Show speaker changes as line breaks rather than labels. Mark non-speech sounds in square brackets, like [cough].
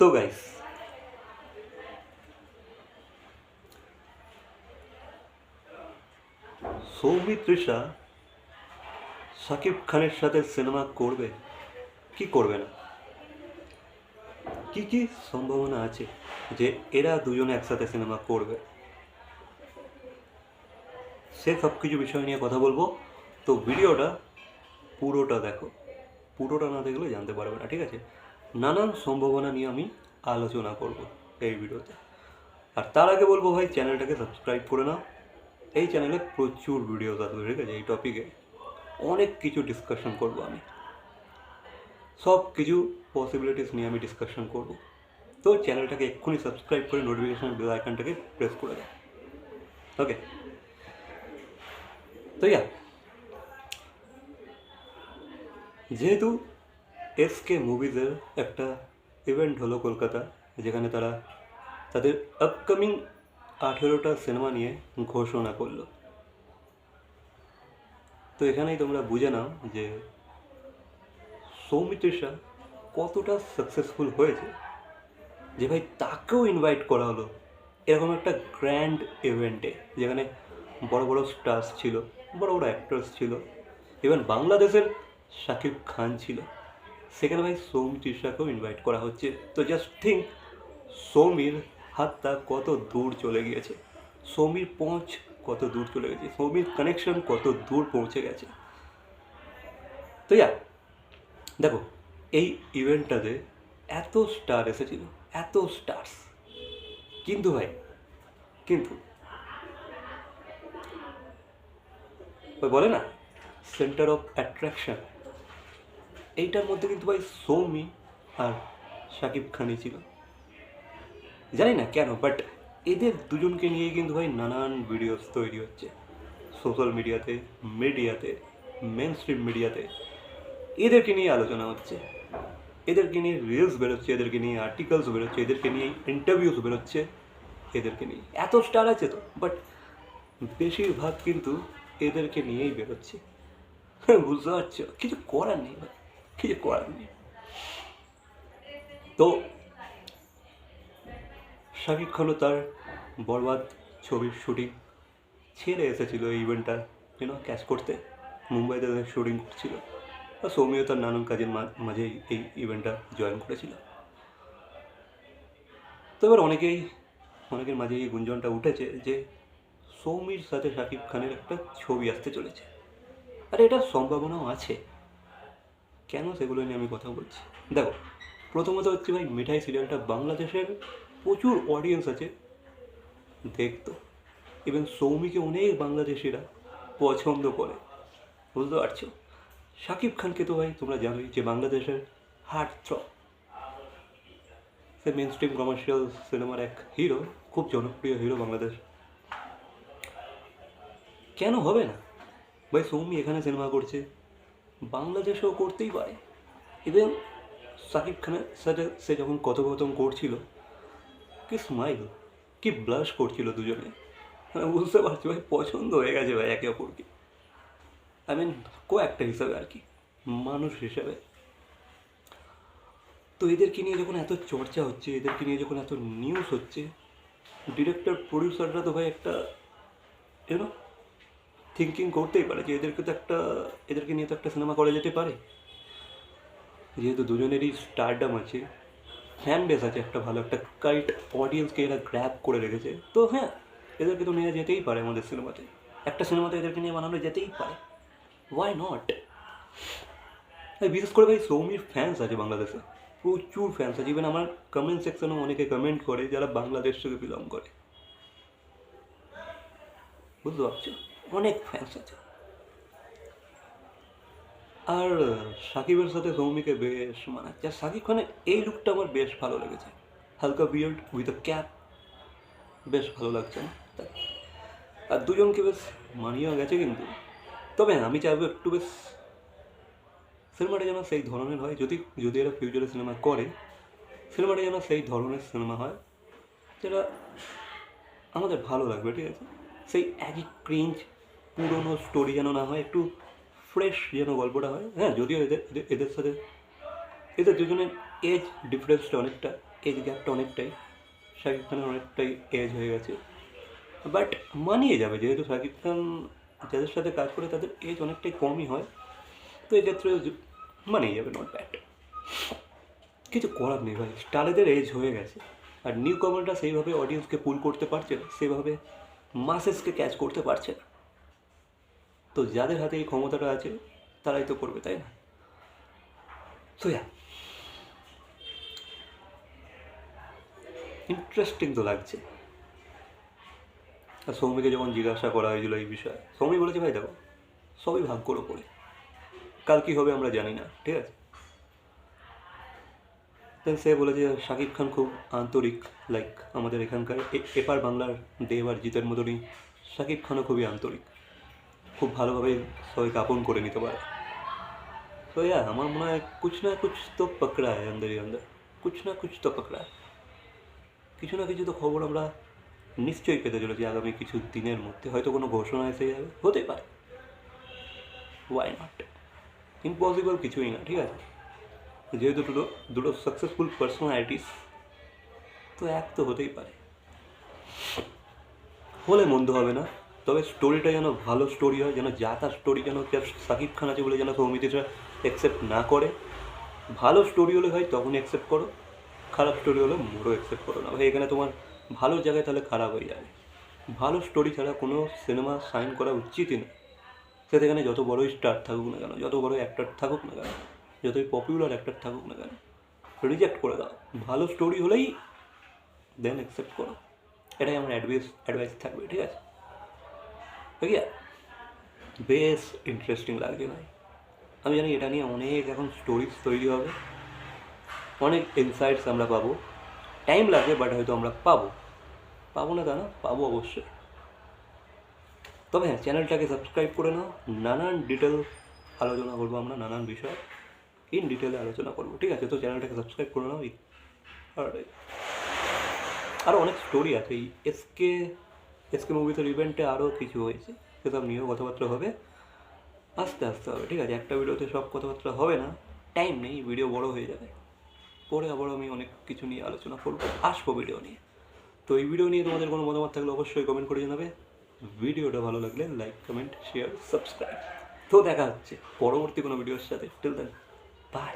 তো গাইস সৌমিত্রিষা শাকিব খানের সাথে সিনেমা করবে? কি করবে না? কি কি সম্ভাবনা আছে যে এরা দুজনে একসাথে সিনেমা করবে? সে সব কিছু বিষয় নিয়ে কথা বলব। তো ভিডিওটা পুরোটা দেখো। পুরোটা না দেখলে জানতে পারবে না, ঠিক আছে? নানান সম্ভাবনা নিয়ে আমি আলোচনা করব এই ভিডিওতে। আর তার আগে বলব ভাই, চ্যানেলটাকে সাবস্ক্রাইব করে নাও। এই চ্যানেলে প্রচুর ভিডিও আসবে ঠিক আছে? এই টপিকে অনেক কিছু ডিসকাশন করব আমি। সব কিছু পসিবিলিটিস নিয়ে আমি ডিসকাশন করব। তো চ্যানেলটাকে এক্ষুনি সাবস্ক্রাইব করে নোটিফিকেশন বেল আইকনটাকে প্রেস করে দাও। ওকে তো ইয়া যেহেতু এসকে মুভিজের একটা ইভেন্ট হলো কলকাতা, যেখানে তারা তাদের আপকামিং আঠেরোটা সিনেমা নিয়ে ঘোষণা করল। তো এখানেই তোমরা বুঝে নাও যে সৌমিত্রিষা কতটা সাকসেসফুল হয়েছে যে ভাই তাকেও ইনভাইট করা হলো এরকম একটা গ্র্যান্ড ইভেন্টে যেখানে বড় বড় স্টার্স ছিল, বড় বড় অ্যাক্টার্স ছিল ইভেন বাংলাদেশের শাকিব খান ছিল। সেখানে ভাই সৌমিত্রিষাকেও ইনভাইট করা হচ্ছে। তো জাস্ট থিঙ্ক সৌমির হাতটা কত দূর চলে গিয়েছে, সৌমির পৌঁছ কত দূর চলে গেছে, সৌমির কানেকশন কত দূর পৌঁছে গেছে। তো ইয়া দেখো, এই ইভেন্টটাতে এত স্টার এসেছিল, এত স্টার্স কিন্তু ভাই, কিন্তু বলে না সেন্টার অফ অ্যাট্রাকশন এইটার মধ্যে কিন্তু ভাই সৌমি আর শাকিব খানই ছিল। জানি না কেন বাট এদের দুজনকে নিয়ে কিন্তু ভাই নানান ভিডিওস তৈরি হচ্ছে। সোশ্যাল মিডিয়াতে মিডিয়াতে মেন স্ট্রিম মিডিয়াতে এদেরকে নিয়ে আলোচনা হচ্ছে। এদেরকে নিয়ে রিলস বেরোচ্ছে, এদেরকে নিয়ে আর্টিকেলস বেরোচ্ছে, এদেরকে নিয়ে ইন্টারভিউস বেরোচ্ছে, এদেরকে নিয়ে। এত স্টার আছে তো বাট বেশিরভাগ কিন্তু এদেরকে নিয়েই বেরোচ্ছে। [laughs] বুঝতে পারছ? কিছু করার নেই ভাই কিছু করার নেই তো শাকিব খানও তার বরবাদ ছবির শুটিং ছেড়ে এসেছিল এই ইভেন্টটা ইউনো ক্যাচ করতে। মুম্বাইতে তাদের শুটিং করছিল। আর সৌমিও তার নানান কাজের মা- মাঝেই এই ইভেন্টটা জয়েন করেছিল। তো এবার অনেকেই অনেকের মাঝে এই গুঞ্জনটা উঠেছে যে সৌমির সাথে শাকিব খানের একটা ছবি আসতে চলেছে। আর এটার সম্ভাবনাও আছে। কেন সেগুলো নিয়ে আমি কথা বলছি? দেখো, প্রথমত হচ্ছে ভাই, মিঠাই সিরিয়ালটা বাংলাদেশের প্রচুর অডিয়েন্স আছে। দেখতো। ইভেন সৌমিকে অনেক বাংলাদেশিরা পছন্দ করে। বুঝতে পারছ? শাকিব খানকে তো ভাই তোমরা জানোই যে বাংলাদেশের হার্ট থ্র সে মেন স্ট্রিম কমার্শিয়াল সিনেমার এক হিরো খুব জনপ্রিয় হিরো বাংলাদেশ। কেন হবে না? ভাই, সৌমি এখানে সিনেমা করছে। বাংলাদেশেও করতেই পারে। ইভেন সাকিব খানের সাথে সে যখন কথোপকথন করছিল, কি স্মাইল কি ব্লাশ করছিল দুজনে বুঝতে পারছি ভাই, পছন্দ হয়ে গেছে ভাই একে অপরকে। আই মিন কো একটা হিসাবে আর কি, মানুষ হিসাবে। তো এদেরকে নিয়ে যখন এত চর্চা হচ্ছে, এদেরকে নিয়ে যখন এত নিউজ হচ্ছে ডিরেক্টর প্রডিউসাররা তো ভাই একটা ইউনো থিঙ্কিং করতেই পারে যে এদেরকে তো একটা, এদেরকে নিয়ে তো একটা সিনেমা করা যেতে পারে। যেহেতু দুজনেরই স্টারডাম আছে ফ্যান বেস আছে একটা ভালো, একটা কাইট অডিয়েন্সকে এরা গ্র্যাপ করে রেখেছে। তো হ্যাঁ এদেরকে তো নিয়ে যেতেই পারে আমাদের সিনেমাতে একটা সিনেমাতে এদেরকে নিয়ে বানানো যেতেই পারে। ওয়াই নট বিশেষ করে ভাই সৌমির ফ্যান্স আছে বাংলাদেশে। প্রচুর ফ্যান্স আছে। ইভেন আমার কমেন্ট সেকশনেও অনেকে কমেন্ট করে, যারা বাংলাদেশ থেকে বিলং করে। বুঝতে পারছ? অনেক ফ্যান্স আছে। আর সাকিবের সাথে সৌমিকে বেশ মানাচ্ছে আর সাকিব খানের এই লুকটা আমার বেশ ভালো লেগেছে। হালকা বিয়ার্ড উইথ আ ক্যাপ বেশ ভালো লাগছে না। আর দুজনকে বেশ মানিয়েও গেছে কিন্তু। তবে হ্যাঁ আমি চাইব একটু বেশ সিনেমাটা যেন সেই ধরনের হয়। যদি যদি এরা ফিউচারে সিনেমা করে সিনেমাটা যেন সেই ধরনের সিনেমা হয়, যেটা আমাদের ভালো লাগবে, ঠিক আছে? সেই একই ক্রিঞ্জ পুরনো স্টোরি যেন না হয়, একটু ফ্রেশ যেন গল্পটা হয়। হ্যাঁ যদিও এদের, এদের- সাথে, এদের দুজনের এজ ডিফারেন্সটা অনেকটা এজ গ্যাপটা অনেকটাই শাকিব খানের অনেকটাই এজ হয়ে গেছে। বাট মানিয়ে যাবে, যেহেতু শাকিব খান যাদের সাথে কাজ করে তাদের এজ অনেকটাই কমই হয়, তো এক্ষেত্রে মানিয়ে যাবে নট ব্যাড কিছু করার নেই ভাই স্টারেদের এজ হয়ে গেছে। আর নিউ কমারটা সেইভাবে অডিয়েন্সকে পুল করতে পারছে না সেভাবে মাসেসকে ক্যাচ করতে পারছে না। তো যাদের হাতে এই ক্ষমতাটা আছে, তারাই তো করবে, তাই না? তো ইন্টারেস্টিং তো লাগছে। আর সৌমিকে যখন জিজ্ঞাসা করা হয়েছিল এই বিষয়ে, সৌমি বলেছে, ভাই দেখো, সবই ভাগ ওপরে। কাল কী হবে আমরা জানি না, ঠিক আছে? দেন সে বলেছে, শাকিব খান খুব আন্তরিক লাইক আমাদের এখানকার এপার বাংলার দেব আর জিতের মতনই, শাকিব খানও খুবই আন্তরিক। খুব ভালোভাবে সবাইকে আপন করে নিতে পারে। তো ইয়া আমার মনে হয় কুছ না কুছ তো পকড়া হয় আন্দার আন্দার কুছ না কুছ তো পকড়া। কিছু না কিছু তো খবর আমরা নিশ্চয়ই পেতে চলেছি আগামী কিছু দিনের মধ্যে। হয়তো কোনো ঘোষণা এসে যাবে। হতে পারে। ওয়াই নট ইম্পসিবল কিছুই না, ঠিক আছে? যেহেতু দুটো দুটো সাকসেসফুল পার্সোনালিটিস তো এক তো হতেই পারে। হলে মন্দ হবে না। তবে স্টোরিটা যেন ভালো স্টোরি হয়, যেন যা তার স্টোরি যেন সাকিব খান আছে বলে যেন সৌমিতিটা অ্যাকসেপ্ট না করে। ভালো স্টোরি হলে হয় তখন অ্যাকসেপ্ট করো, খারাপ স্টোরি হলে মোড়ও অ্যাকসেপ্ট করো না। ভাই, এখানে তোমার ভালো জায়গায় তাহলে খারাপ হয়ে যাবে। ভালো স্টোরি ছাড়া কোনো সিনেমা সাইন করা উচিতই না। সেটা এখানে যত বড়ই স্টার থাকুক না কেন, যত বড় অ্যাক্টর থাকুক না কেন, যতই পপুলার অ্যাক্টর থাকুক না কেন রিজেক্ট করে দাও। ভালো স্টোরি হলেই দেন অ্যাকসেপ্ট করো। এটাই আমার অ্যাডভাইস অ্যাডভাইস থাকবে, ঠিক আছে? আছে বেশ ইন্টারেস্টিং লাগছে ভাই। আমি জানি এটা নিয়ে অনেক এখন স্টোরিজ তৈরি হবে। অনেক ইনসাইটস আমরা পাবো। টাইম লাগে বাট হয়তো আমরা পাবো। পাবো না তা না পাবো অবশ্যই। তবে হ্যাঁ চ্যানেলটাকে সাবস্ক্রাইব করে নাও। নানান ডিটেল আলোচনা করব আমরা, নানান বিষয়। ইন ডিটেলে আলোচনা করব, ঠিক আছে? তো চ্যানেলটাকে সাবস্ক্রাইব করে নাও। আর আরও অনেক স্টোরি আছে। এই এসকে এসকে মুভিসের ইভেন্টে আরও কিছু হয়েছে, সেসব নিয়েও কথাবার্তা হবে। আস্তে আস্তে হবে, ঠিক আছে? একটা ভিডিওতে সব কথাবার্তা হবে না। টাইম নেই, ভিডিও বড় হয়ে যাবে। পরে আবার আমি অনেক কিছু নিয়ে আলোচনা করব, আসব ভিডিও নিয়ে। তো এই ভিডিও নিয়ে তোমাদের কোনো মতামত থাকলে অবশ্যই কমেন্ট করে জানাবে। ভিডিওটা ভালো লাগলে লাইক কমেন্ট শেয়ার সাবস্ক্রাইব তো দেখা হচ্ছে পরবর্তী কোনো ভিডিওর সাথে। Till then by